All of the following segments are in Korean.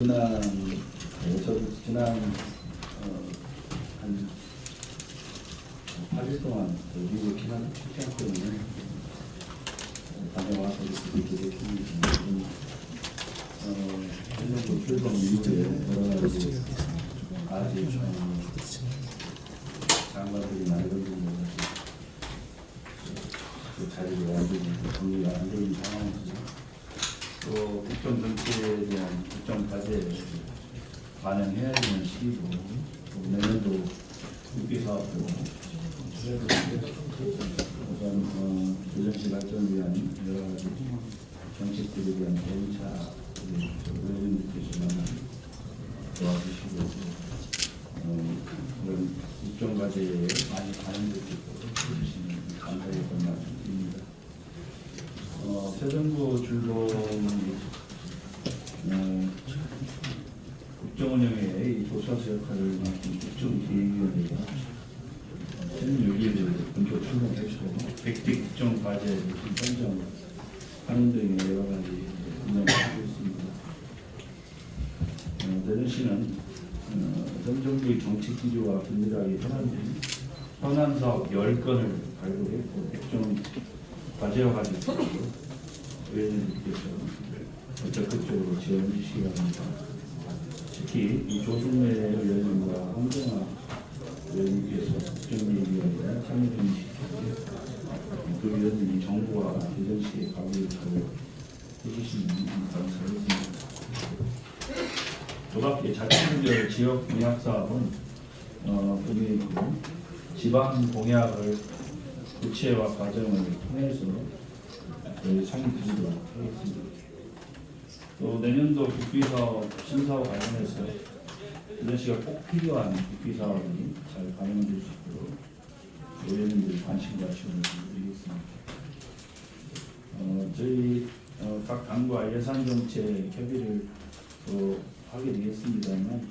지난 네, 저도 지난 어, 한 8일 동안 그 미국 기간 출장 때문에 어, 다녀와서 이렇게 됐습니다. 어, 한년도 출범 이후에 여러 가지 아직 좀 장관들이 걸리는 그 자리를 완전히 정리가 안 되는 상황이죠. 또 국정 정치에 대한 국정 과제에 반영해야 되는 시기고 또 내년도 국비 사업도 우선 어, 조정시 발전을 위한 여러 가지 정책들에 대한 대응차 의원님께서만 도와주시고 어, 그런 국정 과제에 많이 반영될 수 있도록 해주시면 감사의 말씀드립니다. 정부 출범 어, 국정운영의 이 조사수 역할을 맡은 국정기획위원회가 16일을 본격 출범했고 백대 국정 과제 선정 하는 등의 여러 가지 운영을 하고 있습니다. 어, 내년시는 어, 전 정부의 정책 기조와 긴밀하게 현안된 현안 사업 10건을 발굴했고 백종 과제와 가지고 의원님께서 적극적으로 지원해 주시기 바랍니다. 특히 이 조승래 의원님과 홍정아 의원님께서 국정기획위원회 참여해주시고 그 의원님이 정부와 대전시의 가구를 잘 해주시면 감사하겠습니다. 조합계 자치구별 지역 공약 사업은 어, 분명히 지방 공약을 구체화 과정을 통해서 저희 상임드리도록 하겠습니다. 또 내년도 국비사업 심사와 관련해서 이런 시가 꼭 필요한 국비사업이 잘 반영될 수 있도록 의원님들 관심과 지원을 드리겠습니다. 어, 저희 어, 각 당과 예산 정책 협의를 또 하게 되겠습니다만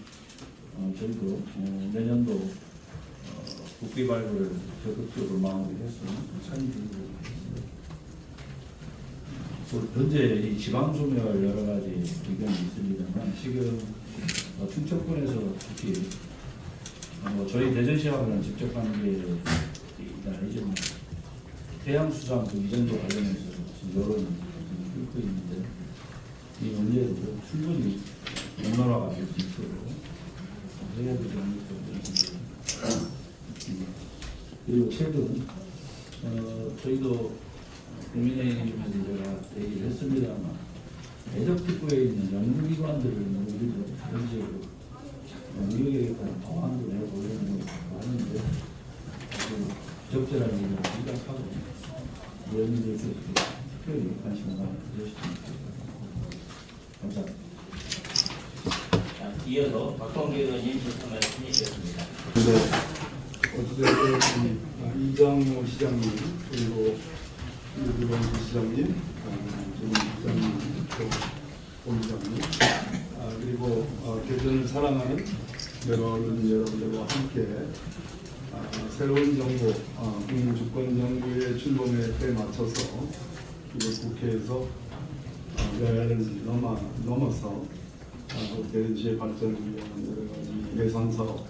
어, 저희도 어, 내년도 어, 국비 발굴을 적극적으로 마무리해서 참여드리도록 하겠습니다. 또 현재 이 지방 소멸 여러 가지 의견이 있습니다만 지금 어, 충청권에서 특히 어, 저희 대전시하고는 직접 관계가 아니지만 해양수산 그 이전도 관련해서 지금 여론이 좀 끓고 있는데 이 문제도 충분히 원활화가 될 수 있도록 해야 되지 않을까. 그리고 최근 어, 저희도 국민의힘에서 제가 얘기를 했습니다만 대적 특구에 있는 연구기관들을 우리도 그런 식으로 미국에 따른 보완도 내보려는 거 하는데 그 부적절한 얘기를 생각하고 의원님들께서 특별히 관심을 가져주시면. 감사합니다. 자, 이어서 박성기 의원님 질문 말씀해 주셨습니다. 네. 어쨌든 이, 아, 이장호 시장님 그리고 유기범 시장님, 아, 또 본부장님, 아, 그리고 어, 대전을 사랑하는 여러분 여러분들과 함께 아, 새로운 정부, 아, 국민주권 정부의 출범에 때 맞춰서 이번 국회에서 아, 여야를 넘어, 넘어서 아, 대전시의 발전을 위한 여러 가지 예산 사업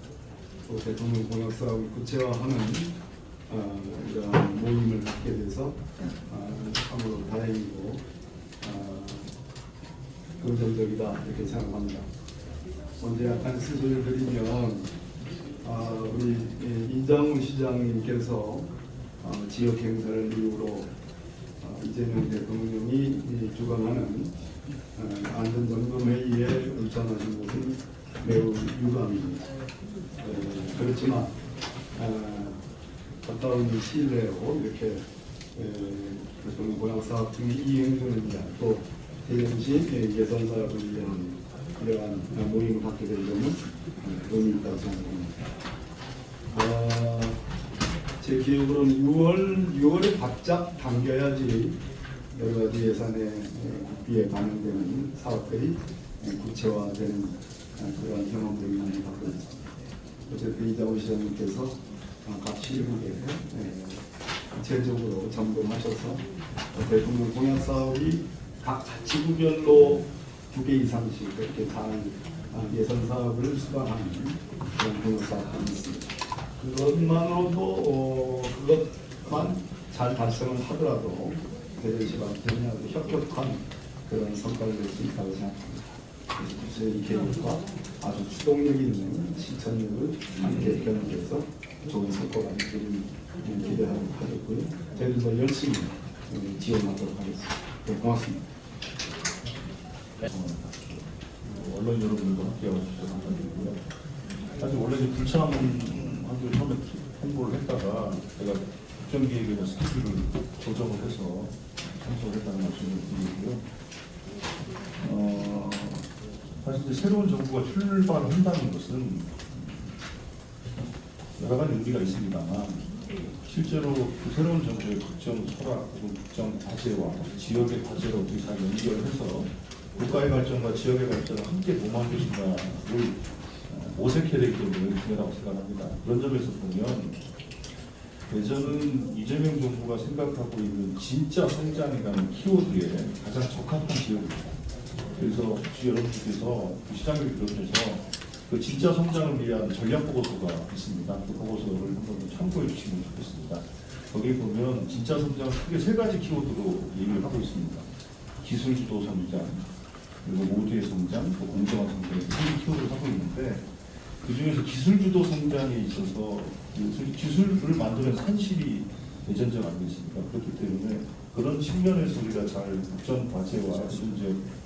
또 대통령 공약 사업을 구체화하는 어, 이런 모임을 갖게 돼서 어, 참으로 다행이고 어, 긍정적이다 이렇게 생각합니다. 먼저 약간 수술을 드리면 아, 우리 이 이장우 시장님께서 어, 지역 행사를 이유로 어, 이재명 대통령이 이 주관하는 어, 안전점검회의에 의전하신 것은 매우 유감입니다. 에, 그렇지만 어, 가까운 시일 내로 이렇게 에, 대통령 고향 사업 이행선을 위한 또 대전시 예산 사업을 위한 이러한 모임을 갖게 된 점은 어, 의미 있다고 생각합니다. 어, 제 기억으로는 6월 6월에 바짝 당겨야지 여러 가지 예산에 에, 국비에 반영되는 사업들이 에, 구체화되는 어, 그러한 경험들이 많이 갖고 있습니다. 어쨌든 이장호 시장님께서 어, 각 시국에 에, 구체적으로 점검하셔서 대통령 공약 사업이 각 자치구별로 두 개 이상씩 그렇게 다 아, 예산 사업을 수반하는 그런 공업 사업이 있습니다. 그것만으로도 어, 그것만 잘 달성을 하더라도 대전시한테는 아주 협력한 그런 성과를 낼 수 있다고 생각합니다. 그래서 저희 계획과 아주 추동력 있는 실천력을 함께 병행해서 좋은 성과가 있기를 기대하고 하겠고요. 저희도 열심히 음, 지원하도록 하겠습니다. 네, 고맙습니다. 어, 언론 여러분들도 함께하고 주셔서 감사드리고요. 사실 원래 이제 불참 하기로 처음에 홍보를 했다가 제가 국정기획에 대한 스케줄을 조정을 해서 참석을 했다는 말씀을 드리고요. 어, 사실 이제 새로운 정부가 출발을 한다는 것은 여러 가지 의미가 있습니다만 실제로 그 새로운 정부의 국정 철학 혹은 국정 과제와 지역의 과제를 어떻게 잘 연결해서 국가의 발전과 지역의 발전을 함께 어, 모색해야 되기 때문에 중요하다고 생각합니다. 그런 점에서 보면 대전은 이재명 정부가 생각하고 있는 진짜 성장이라는 키워드에 가장 적합한 지역입니다. 그래서 혹시 여러분들께서 그 시장을 비롯해서 그 진짜 성장을 위한 전략 보고서가 있습니다. 그 보고서를 한번 참고해 주시면 좋겠습니다. 거기 보면 진짜 성장을 크게 세 가지 키워드로 얘기를 하고 있습니다. 기술 주도 성장, 그리고 모두의 성장, 또 공정한 성장 세 키워드를 하고 있는데 그 중에서 기술 주도 성장에 있어서 그 기술을 만드는 산실이 대전적 아니겠습니까? 그렇기 때문에 그런 측면에서 우리가 잘 국정 과제와 이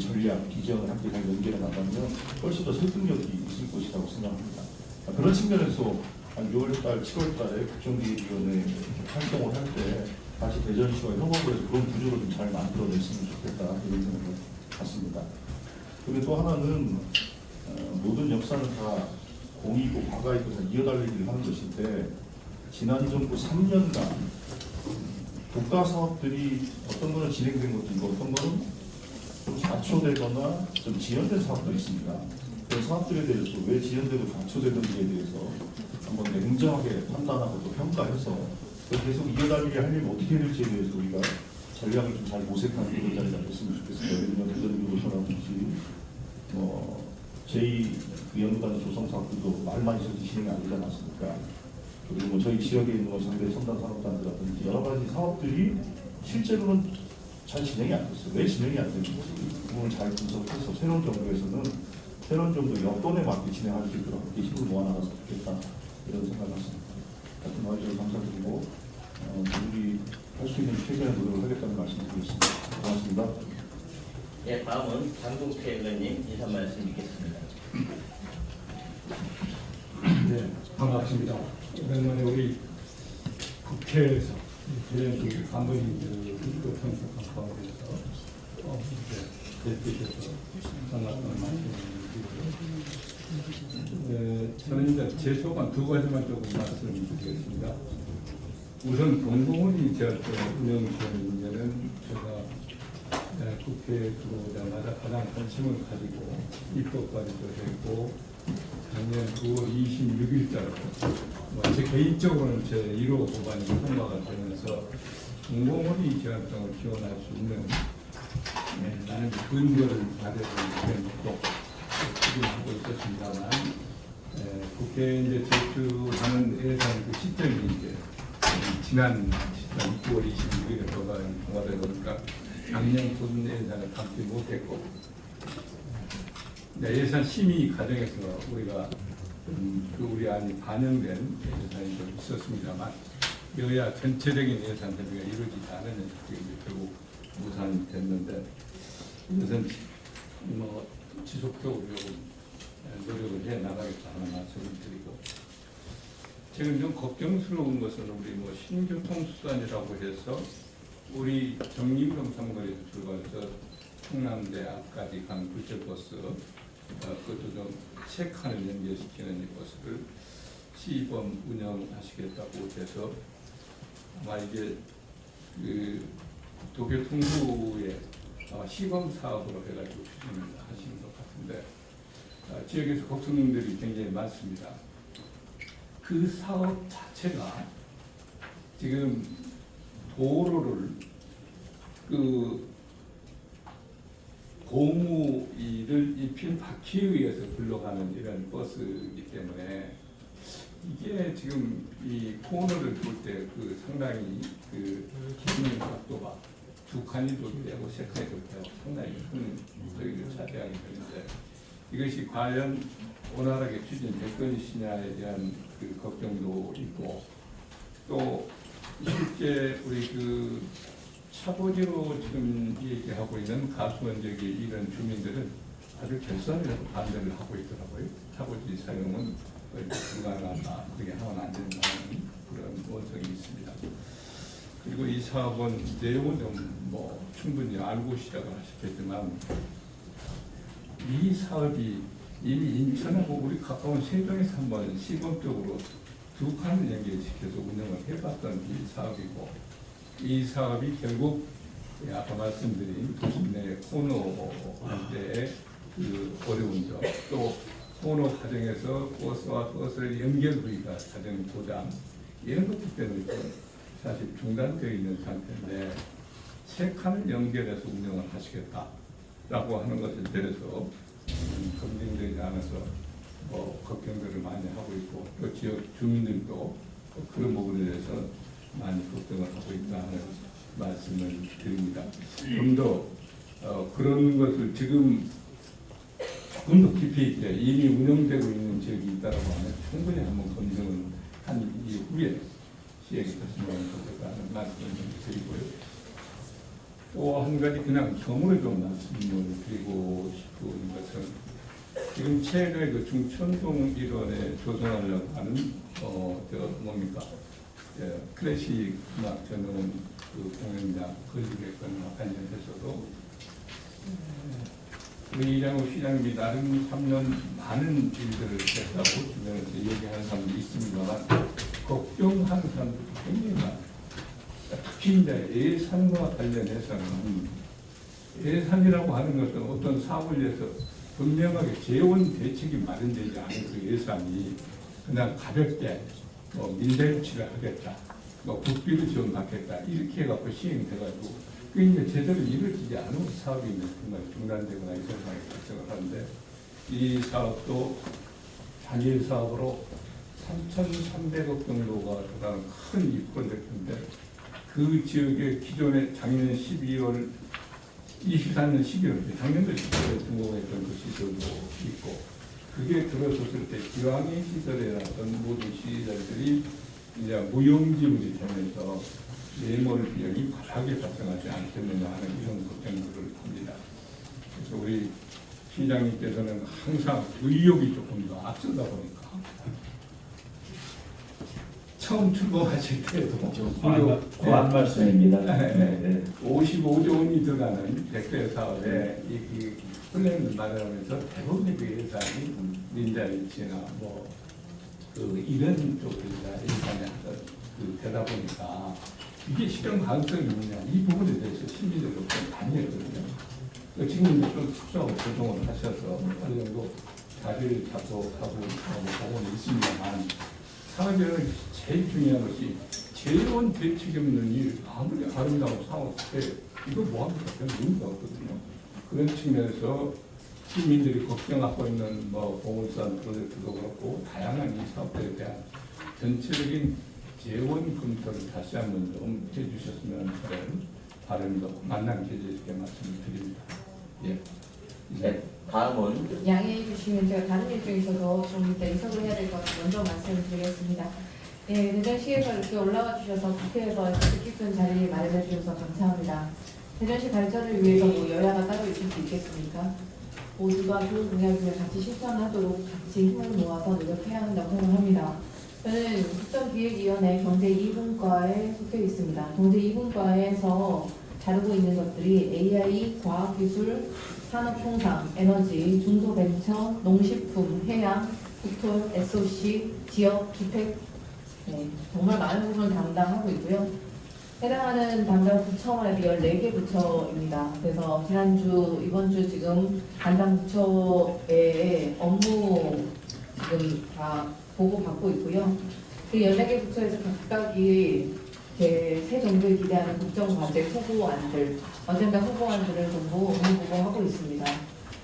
전략, 비전을 함께 잘 연결해 나가면 훨씬 더 설득력이 있을 것이라고 생각합니다. 아, 그런 측면에서 한 6월달, 7월달에 국정기획위원회 활동을 할 때 다시 대전시와 협업을 해서 그런 구조를 좀 잘 만들어냈으면 좋겠다 이런 생각을 갖습니다. 그리고 또 하나는 어, 모든 역사는 다 공이고 과거이고 다 이어달리기를 하는 것인데 지난 정부 3년간 국가 사업들이 어떤 거는 진행된 것도 있고 어떤 거는 좀 좌초되거나 좀 지연된 사업도 있습니다. 그 사업들에 대해서 왜 지연되고 좌초되는지에 대해서 한번 냉정하게 판단하고 또 평가해서 그 계속 이어달리게 하려면 어떻게 해야 될지에 대해서 우리가 전략을 좀 잘 모색하는 그런 자리가 됐으면 좋겠습니다. 예를 들면 대전교도소라든지 뭐 제2 그 조성 사업들도 말만 있어서 진행이 안 되지 않았습니까? 그리고 뭐 저희 지역에 있는 뭐 상대 첨단 산업단지라든지 여러 가지 사업들이 실제로는 잘 진행이 안 됐어요. 왜 진행이 안 되는지 그 부분을 잘 분석해서 새로운 정부에서는 새로운 정부 여건에 맞게 진행할 수 있도록 함께 힘을 모아나가서 좋겠다 이런 생각을 했습니다. 하여튼 와주셔서 감사드리고 어, 우리 할 수 있는 최선의 노력을 하겠다는 말씀드리겠습니다. 고맙습니다. 예, 다음은 장동태 의원님 인사 말씀 있겠습니다. 네, 반갑습니다. 오랜만에 우리 국회에서 간부님들 그 어, 이렇게 뵙게돼서 반갑다는 말씀을. 네, 저는 이제 제 소감 두 가지만 조금 말씀드리겠습니다. 우선 공공원이 제가 제가 네, 국회에 들어오자마자 가장 관심을 가지고 입법까지도 했고 작년 9월 26일자로 뭐 제 개인적으로는 제 1호 법안이 통과가 되면서 공공원이 제한성을 지원할 수 있는 네, 나는 근거를 마련하는 것도 추진하고 있었습니다만 에, 국회에 이제 제출하는 예산 그 시점이 이제 지난 6월 26일에 법안이 통과되다 보니까 작년 돈 예산을 담지 못했고. 네, 예산 심의 과정에서 우리가 음, 그 우리 안이 반영된 예산이 좀 있었습니다만 여야 전체적인 예산 대비가 이루어지지 않은 이제 결국 무산이 됐는데 이것은 뭐 지속적으로 노력을 해 나가겠다는 말씀을 드리고 지금 좀 걱정스러운 것은 우리 뭐 신교통수단이라고 해서 우리 정림동 삼거리에서 출발해서 충남대 앞까지 간 굴절버스 어, 그것도 좀세 칸을 연결시키는 이 버스를 시범 운영하시겠다고 해서 아마 이게 그 도교통부의 어, 시범 사업으로 해가지고 추진을 하시는 것 같은데 어, 지역에서 걱정들이 굉장히 많습니다. 그 사업 자체가 지금 도로를 그 고무 일을 입힌 바퀴에 의해서 굴러가는 이런 버스이기 때문에 이게 지금 이 코너를 돌때그 상당히 그 기능 각도가 두 칸이 돌 때하고 세 칸이 돌 때하고 상당히 큰 저기를 차지하게 되는데 이것이 과연 원활하게 추진될 것이냐에 대한 그 걱정도 있고 또 실제 우리 그 차고지로 지금 얘기하고 있는 가수원 지역의 이런 주민들은 아주 결선이라고 반대를 하고 있더라고요. 차고지 사용은 불가능하다. 그게 하면 안 된다는 그런 원성이 있습니다. 그리고 이 사업은 내용은 좀뭐 충분히 알고 시작을 하셨겠지만 이 사업이 이미 인천하고 우리 가까운 세종에서 한번 시범적으로 두 칸을 연결시켜서 운영을 해봤던 이 사업이고 이 사업이 결국 예, 아까 말씀드린 도심 내 코너 한때의 그 어려운 점, 또 코너 과정에서 버스와 버스의 연결 부위가 가장 고장 이런 것들 때문에 좀 사실 중단되어 있는 상태인데 세 칸을 연결해서 운영을 하시겠다라고 하는 것에 대해서 음, 검증되지 않아서 뭐 걱정들을 많이 하고 있고 또 지역 주민들도 그런 부분에 대해서 많이 걱정을 하고 있다는 말씀을 드립니다. 좀더 어, 그런 것을 지금 조금 더 깊이 있게 이미 운영되고 있는 지역이 있다고 하면 충분히 한번 검증을 한 이후에 시행이 됐으면 좋겠다는 말씀을 좀 드리고요. 또 한 가지 그냥 경우를 좀 말씀을 드리고 싶은 것은 지금 최근에 그 중천동 일원에 조성하려고 하는 어 저 뭡니까? 예, 클래식 음악 전용 그 공연장 건립했건 관련해서도. 우리 이장우 시장님이 나름 3년 많은 일들을 했다고 주변에서 얘기하는 사람도 있습니다만 걱정하는 사람도 굉장히 많아요. 특히 이제 예산과 관련해서는 예산이라고 하는 것은 어떤 사업을 위해서 분명하게 재원 대책이 마련되지 않은 그 예산이 그냥 가볍게 뭐 민대유치를 하겠다, 뭐 국비를 지원받겠다 이렇게 해갖고 시행돼가지고 그게 이제 제대로 이루어지지 않은 사업이 정말 중단되거나 이런 상황이 발생을 하는데 이 사업도 단일 사업으로 3,300억 정도가 들어가는 큰 프로젝트인데 그 지역의 기존에 작년 12월 24년 11월 작년도 12월에 등록했던 그 시설도 있고 그게 들어섰을 때 기왕의 시설이라던 모든 시설들이 이제 무용지물이 되면서 내몰 비용이 과하게 발생하지 않겠느냐 하는 이런 걱정들을 합니다. 그래서 우리 시장님께서는 항상 의욕이 조금 더 앞서다 보니까 처음 출범하실 때도 좀 고한, 고한 말씀입니다. 네. 네. 55조 원이 들어가는 백대 사업에 이, 이 플랜을 마련하면서 대부분의 그 예산이 민자리치나 뭐 그 이런 쪽들이나 하던 그 되다 보니까 이게 실현 가능성이 있느냐 이 부분에 대해서 시민들도 좀 많이 했거든요. 그 지금 좀 특수하고 조정을 하셔서 어느 정도 자리를 잡고 하고 뭐 보고는 있습니다만 사업에는 제일 중요한 것이 재원 대책이 없는 일 아무리 아름다운 사업 때 이거 뭐합니까? 그냥 의미가 없거든요. 그런 측면에서 시민들이 걱정하고 있는 뭐 보물산 프로젝트도 그렇고 다양한 이 사업들에 대한 전체적인 재원 검토를 다시 한번 좀 해주셨으면 하는 바람도 만난 계제 있게 말씀을 드립니다. 예. 네, 다음은 양해해 주시면 제가 다른 일정이 있어서 좀 이따 이석을 해야 될 것 같아서 먼저 말씀을 드리겠습니다. 예, 대전시에서 이렇게 올라와 주셔서 국회에서 뜻깊은 자리를 마련해 주셔서 감사합니다. 대전시 발전을 위해서 뭐 여야가 따로 있을 수 있겠습니까? 모두가 좋은 공약을 같이 실천하도록 같이 힘을 모아서 노력해야 한다고 생각합니다. 저는 국정기획위원회 경제 2분과에 속해 있습니다. 경제 2분과에서 다루고 있는 것들이 AI, 과학기술, 산업통상, 에너지, 중소벤처, 농식품, 해양, 국토, SOC, 지역, 기획 네, 정말 많은 부분을 담당하고 있고요. 해당하는 담당 부처만 해도 14개 부처입니다. 그래서 지난주, 이번 주 지금 담당 부처의 업무 지금 다 보고 받고 있고요. 그 14개 부처에서 각각이 제새 정부에 기대하는 국정과제 후보안들, 언젠가 후보안들을 전부 의무보고하고 있습니다.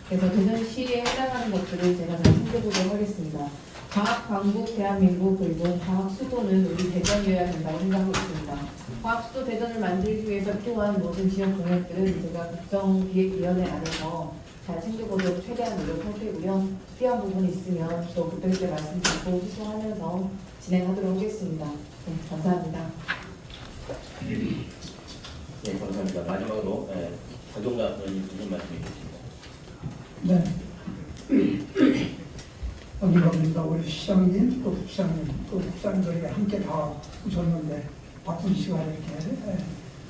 그래서 대전시에 해당하는 것들을 제가 다 챙겨보도록 하겠습니다. 과학 강국 대한민국 그리고 과학 수도는 우리 대전이어야 된다고 생각하고 있습니다. 과학 수도 대전을 만들기 위해서 필요한 모든 지역 공약들은 제가 국정 기획위원회 안에서 잘 챙겨보도록 최대한 노력할 테고요. 필요한 부분이 있으면 또 그때 그때 말씀드리고 수소하면서 진행하도록 하겠습니다. 네, 감사합니다. 네, 감사합니다. 마지막으로 예, 박용자 의원님 무슨 말씀해 주십니다. 네. 우리 시장님, 또 국장님, 또 국장들이 함께 다 오셨는데 바쁜 시간에 이렇게 예,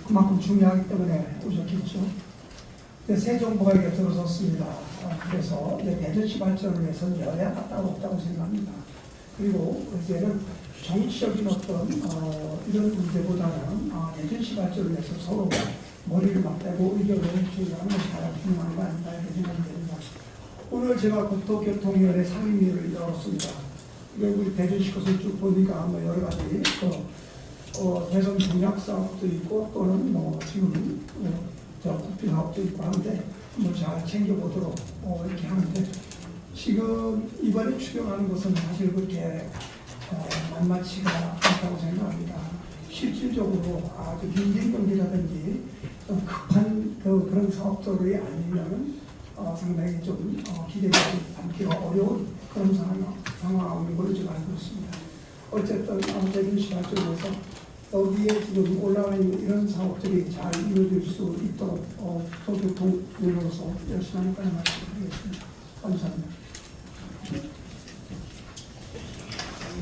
그만큼 중요하기 때문에 오셨겠죠. 새 정부가 이렇게 들어섰습니다. 아, 그래서 대전시 발전을 위해서 여야가 따로 없다고 생각합니다. 그리고 이제는 정치적인 어떤 어, 이런 문제보다는 아, 대전시 발전을 위해서 서로 머리를 맞대고 의견을 주고하는 것이 가장 중요한 거 아닌가 이렇게 생각이 됩니다. 오늘 제가 국토교통위원회 상임위를 열었습니다. 우리 대전시 것을 쭉 보니까 뭐 여러 가지 그, 어, 대선 공약 사업도 있고 또는 뭐 지금 어, 저 국비 사업도 있고 하는데 한번 잘 챙겨보도록 어, 이렇게 하는데 지금 이번에 추경하는 것은 사실 그렇게 어, 만만치가 않다고 생각합니다. 실질적으로 아주 빈진 경기라든지 좀 급한 그, 그런 사업들이 아니면 어, 상당히 좀 어, 기대를 담기가 어려운 그런 상황, 상황인 걸로 제가 알고 있습니다. 어쨌든 어, 대전시 발전에서 여기에 지금 올라와 있는 이런 사업들이 잘 이루어질 수 있도록 어, 소교통으로서 열심히 하는 말씀드리겠습니다. 감사합니다.